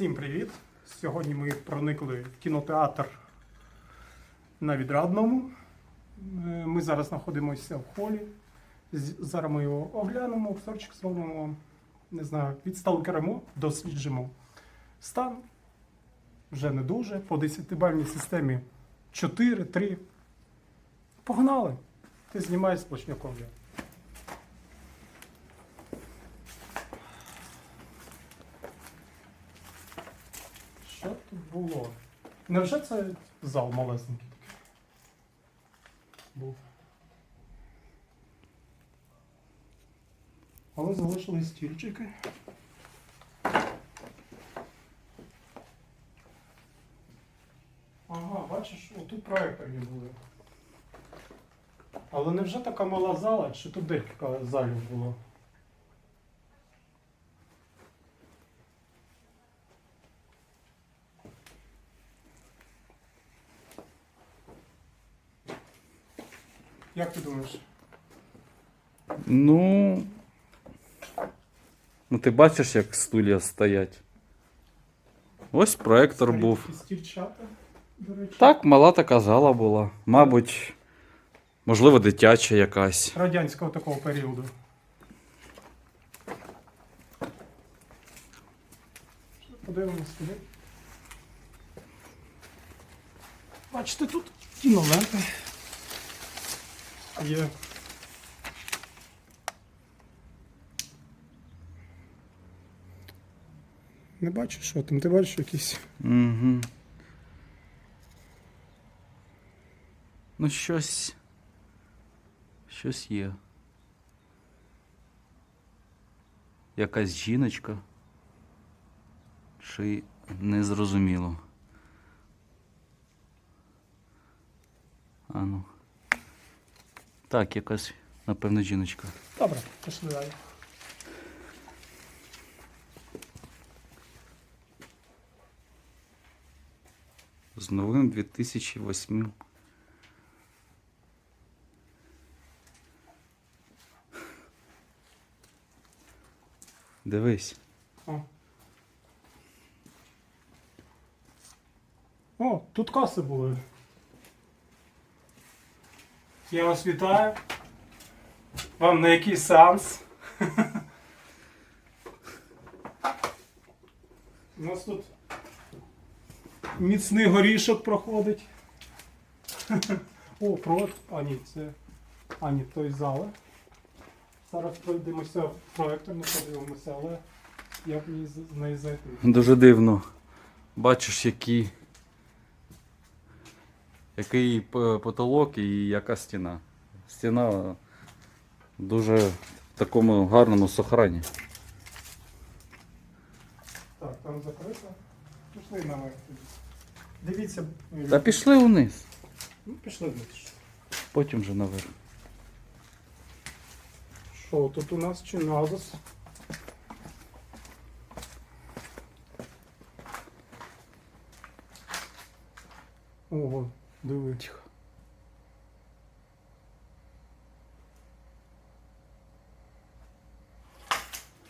Всім привіт! Сьогодні ми проникли в кінотеатр на Відрадному. Е, Ми зараз знаходимося в холі. Зараз ми його оглянемо, обзорчик зробимо, не знаю, відсталкеримо, досліджимо стан. Вже не дуже. По 10-бальній системі 4, 3. Погнали! Ти знімаєш я. Що тут було? Невже це зал малесенький такий? Був. Але залишили стільчики. Ага, бачиш, отут проекторні були. Але невже така мала зала, чи тут декілька залів було? Як ти думаєш? Ну. Ну ти бачиш, як стулья стоять. Ось проектор був. Стільчата, до речі. Так, мала така зала була. Мабуть, можливо, дитяча якась. Радянського такого періоду. Подивимось туди. Бачите, тут кіноленти. Є. Не бачу, що там. Ти бачиш якісь. Угу. Ну, щось. Щось є. Якась жіночка. Чи незрозуміло. А ну. Так, якась, напевно, жіночка. Добре, пішли далі. З новим 2008. Дивись. О. О, тут каси були. Я вас вітаю. Вам на який сеанс? У нас тут міцний горішок проходить. О, провод. А ні, це. А ні, той зали. Зараз пройдемося в проектор, не подивимося, але як мені з неї зайти. Дуже дивно. Бачиш, які. Який потолок і яка стіна. Стіна дуже в такому гарному сохрані. Так, там закрито. Пішли наверх. тоді. Дивіться. Та пішли вниз, Ну, пішли вниз. потім вже наверх. Що тут у нас чи назас? Ого, диви. Тихо.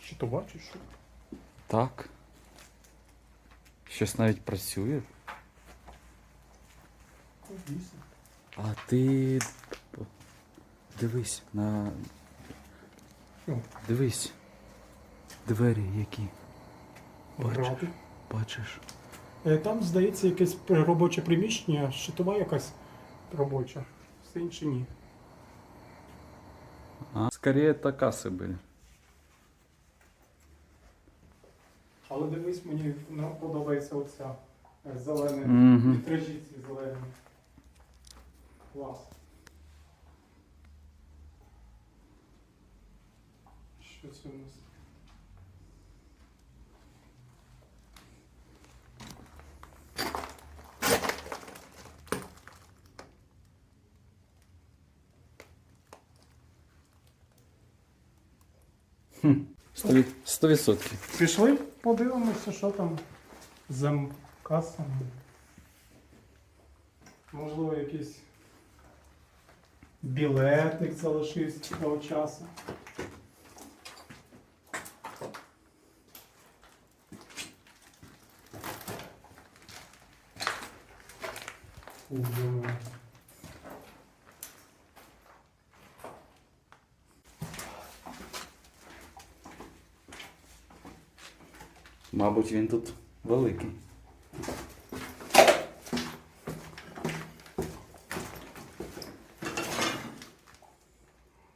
Що то бачиш? Що? Так. Щось навіть працює. Дійсно. А ти дивись на. Що? Дивись. Двері які. Бачиш. Бачиш. Е, Там, здається, якесь робоче приміщення, щитова якась робоча. Все інше ні. А? Скорее это касси були. Але дивись, мені ну, подобається оця е, зелена Мгм. вітражі ці зелені. Клас. Що це у нас? Сто відсотків. Пішли, подивимося, що там з касами. Можливо, якийсь білетик залишився того часу. Угу. Мабуть, він тут великий.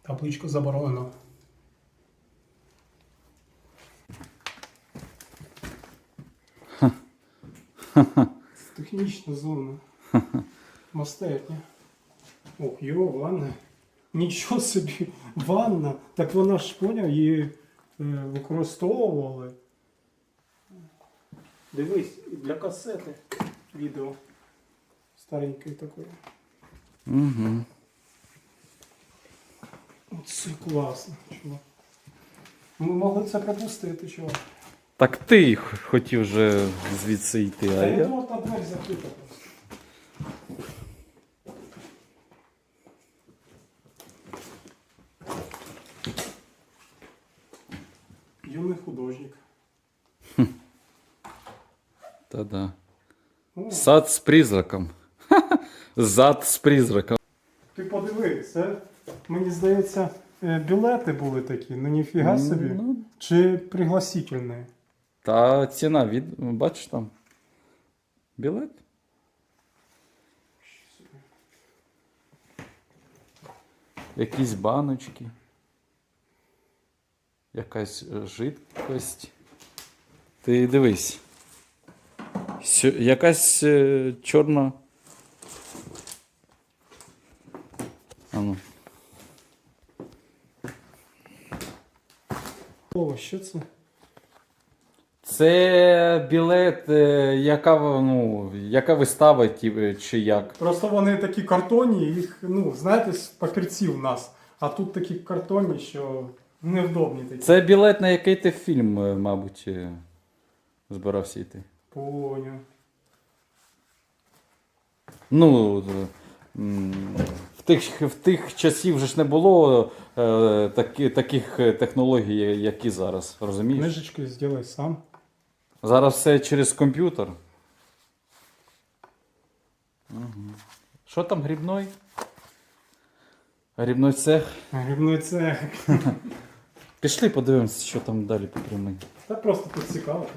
Табличку заборонено. Технічна зона. Майстерня. Ох, йо, ванна. Нічого собі, ванна. Так вона ж поняв, її е, використовували. Дивись, для касети відео. Старенької такої. Угу. Оце класно, чувак. Ми могли це пропустити, чувак. Так ти хотів вже звідси йти, а Та я я. думав, та дверь закрита просто. Сад з призраком. Зад з призраком. ти подиви, це, мені здається, е, білети були такі, ну ніфіга собі. Ну, Чи пригласительні? та ціна від. Бачиш там? Білет? Якісь баночки. Якась жидкость. Ти дивись. Сьо- Якась е, чорна. Ану. О, що це? Це білет, е, яка, ну, яка вистава ті- чи як? Просто вони такі картонні, їх, ну, знаєте, з папірців у нас. А тут такі картонні, що невдобні такі. Це білет, на який ти фільм, е, мабуть, е, збирався йти. Поняв. Ну, в тих, в тих часів вже ж не було е, такі, таких е, технологій, які зараз, розумієш? Книжечки зробай сам. Зараз все через комп'ютер. Угу. Що там грібной? Грібной цех. Грибний цех. Пішли подивимося, що там далі по прямій. Та просто тут цікаво.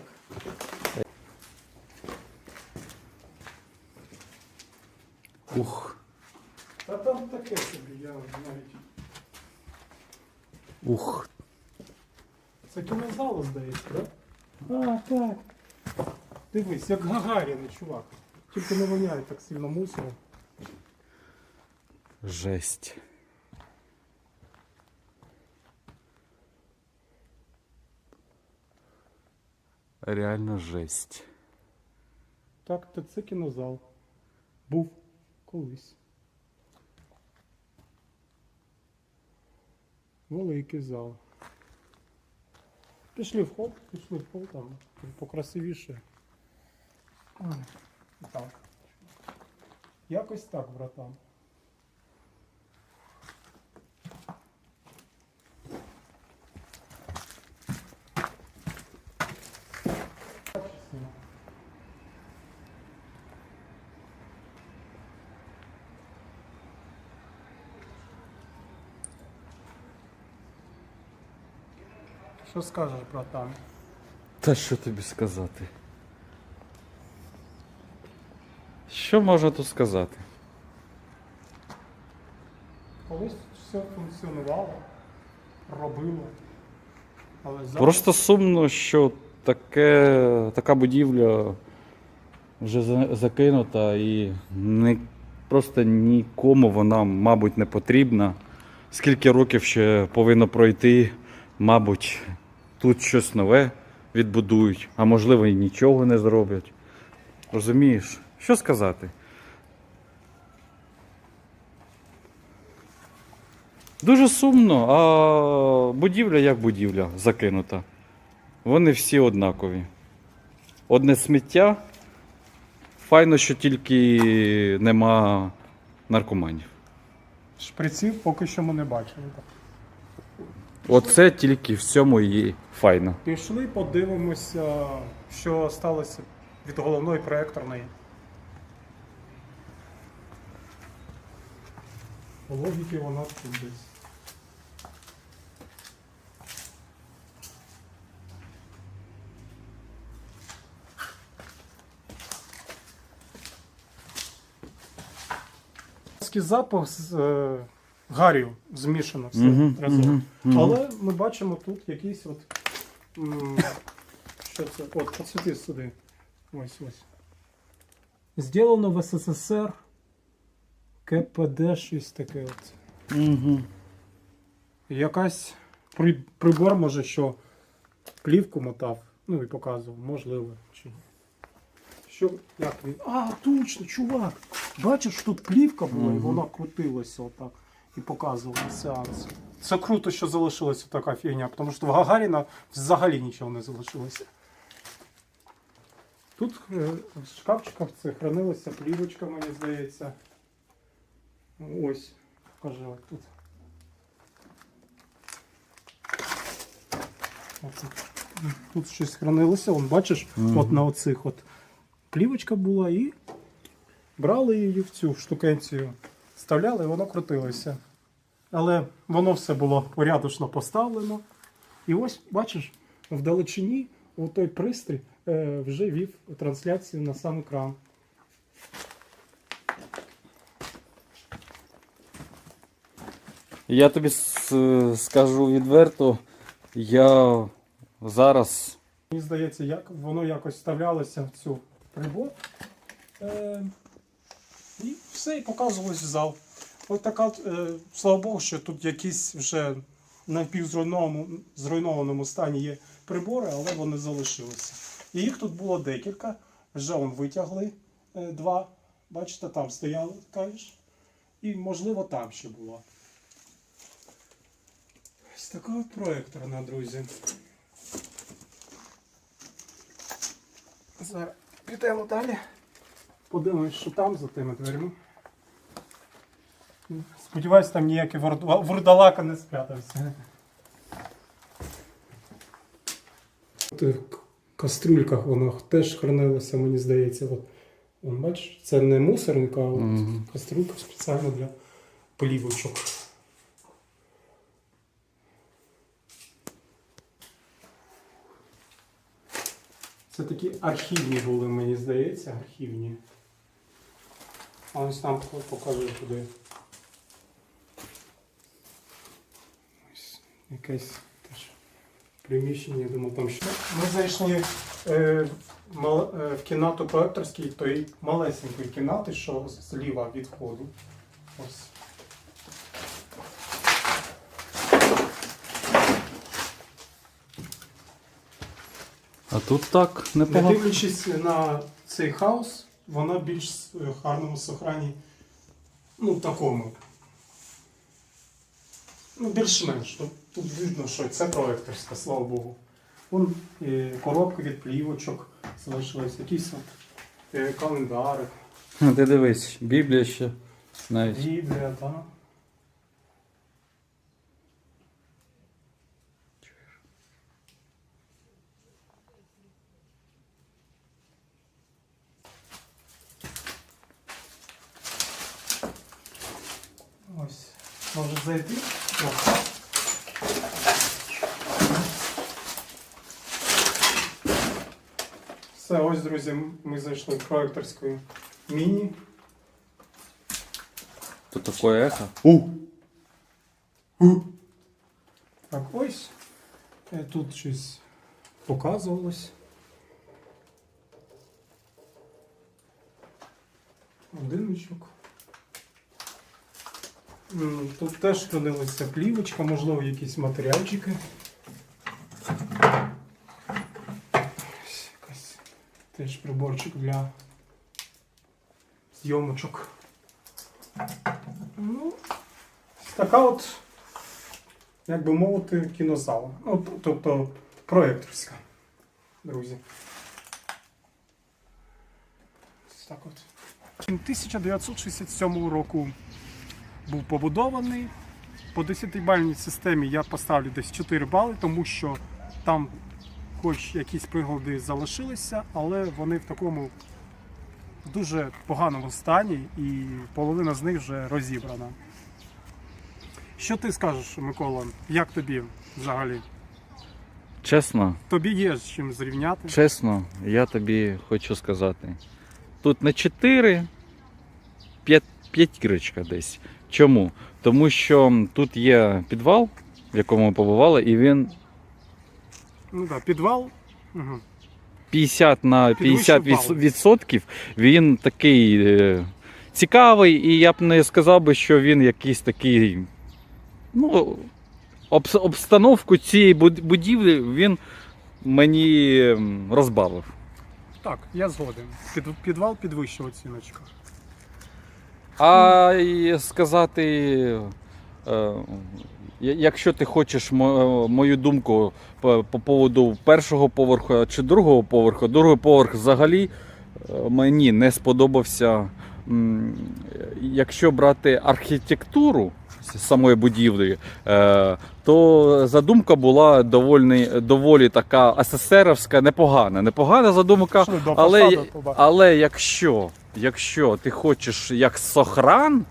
Ух. Та там таке собі, я навіть. Ух. Це кінозал, здається, так? А, так. Дивись, як Гагаріни, чувак. Тільки не воняє так сильно мусором. Жесть. Реально жесть. Так, то це кінозал. Був Колись. Великий зал. Пішли в хол, пішли в хол там покрасивіше. Так. Якось так, братан. Що скажеш, братан? Та що тобі сказати? Що можна тут сказати? Колись все функціонувало, робило. Але зараз Просто сумно, що таке, така будівля вже закинута і не, просто нікому вона, мабуть, не потрібна. Скільки років ще повинно пройти, мабуть, тут щось нове відбудують, а можливо і нічого не зроблять. Розумієш? Що сказати? Дуже сумно, а будівля як будівля закинута. Вони всі однакові. Одне сміття. Файно, що тільки нема наркоманів. шприців поки що ми не бачили. Оце тільки в цьому і файно. Пішли, подивимося, що сталося від головної проекторної. По логіки вона тут десь. Запах е, гарію змішано все Мгм, разом. мгм, мгм. Але ми бачимо тут якийсь от. м, Що це? От, посвіти сюди. Ось ось. Сделано в СССР. КПД щось таке от. Мгм. Якась при, прибор, може, що плівку мотав, ну і показував, можливо. Чи... Що, як він? А, точно, чувак! Бачиш, тут плівка була, і вона крутилася отак і показувала сеанс. Це круто, що залишилася така фігня, тому що в Гагаріна взагалі нічого не залишилося. Тут е, в шкафчиках це хранилася плівочка, мені здається. Ось, покажи от тут. От тут. Щось хранилося, вон, бачиш, Мгм. от на оцих от плівочка була і брали її в цю штукенцію, вставляли, і воно крутилося. Але воно все було порядочно поставлено. І ось, бачиш, вдалечині той пристрій е, вже вів трансляцію на сам екран. Я тобі скажу відверто, я зараз Мені здається, як воно якось вставлялося в цю прибор. Е, і все, і показувалось в зал. От така, е, слава Богу, що тут якісь вже на напівзруйнованому зруйнованому стані є прибори, але вони залишилися. І їх тут було декілька. Вже он витягли е, два. Бачите, там стояли, кажеш. І, можливо, там ще була. Ось така от проекторна, друзі. Зараз підемо далі. Подивимось, що там за тими дверима. Сподіваюсь, там ніякий вурдалака не спрятався. В тих к- кастрюльках воно теж хранилося, мені здається. От, вон, бачиш, це не мусорник, а от Мгм. кастрюлька спеціально для плівочок. Це такі архівні були, мені здається, архівні. А ось там покажу куди. Ось якесь теж приміщення, я думаю, там що. Ми зайшли е, мал- е, в кімнату проекторській, тої малесенької кімнати, що зліва від входу. Ось. А тут так Не непогано. дивлячись на цей хаос, вона більш в гарному сохрані, ну, такому. Ну, більш-менш. Тут, тут видно, що це проекторська, слава Богу. Вон е, коробки від плівочок залишились, якісь от, е, календари, Ти дивись, Біблія ще навіть. Біблія, так. Ось, може зайти. Все, ось, друзі, ми зайшли в проекторську міні. Тут таке ехо. У! Так, ось. Е, Тут щось показувалось. Годинничок. Тут теж хранилася плівочка, можливо, якісь матеріальчики. Ось якась теж приборчик для зйомочок. Ну, така от як би мовити, кінозала. Ну, тобто проекторська, друзі. Так от. 1967 року був побудований. По 10-бальній системі я поставлю десь 4 бали, тому що там хоч якісь прилади залишилися, але вони в такому дуже поганому стані і половина з них вже розібрана. Що ти скажеш, Микола? Як тобі взагалі? Чесно, Тобі є з чим зрівняти? чесно, я тобі хочу сказати. Тут не 4, 5, п'ятірочка десь. Чому? Тому що тут є підвал, в якому ми побували, і він Ну так, підвал. Угу. 50 на 50 Підвищив відсотків він такий е, цікавий, і я б не сказав би, що він якийсь такий. Ну, обс- обстановку цієї буд- будівлі він мені розбавив. Так, я згоден. Під, підвал підвищив оціночку. А і сказати, е, якщо ти хочеш мою думку по, по поводу першого поверху чи другого поверху, другий поверх взагалі е, мені не сподобався. Якщо брати архітектуру самої будівлі, е, то задумка була доволі, доволі така СССРівська, непогана. Непогана задумка, але, але якщо, якщо ти хочеш як сохран,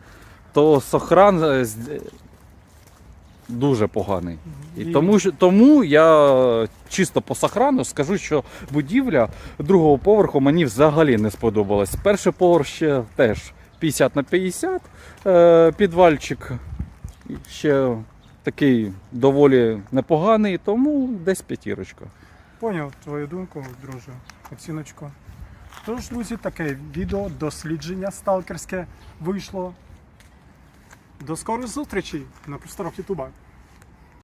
то сохран е, дуже поганий. І тому, тому я чисто по сохрану скажу, що будівля другого поверху мені взагалі не сподобалась. Перший поверх ще теж 50 на 50, е, підвальчик ще такий доволі непоганий, тому десь п'ятірочка. Поняв твою думку, друже, оціночку. Тож, друзі, таке відео дослідження сталкерське вийшло. До скорих зустрічей на просторах Ютуба.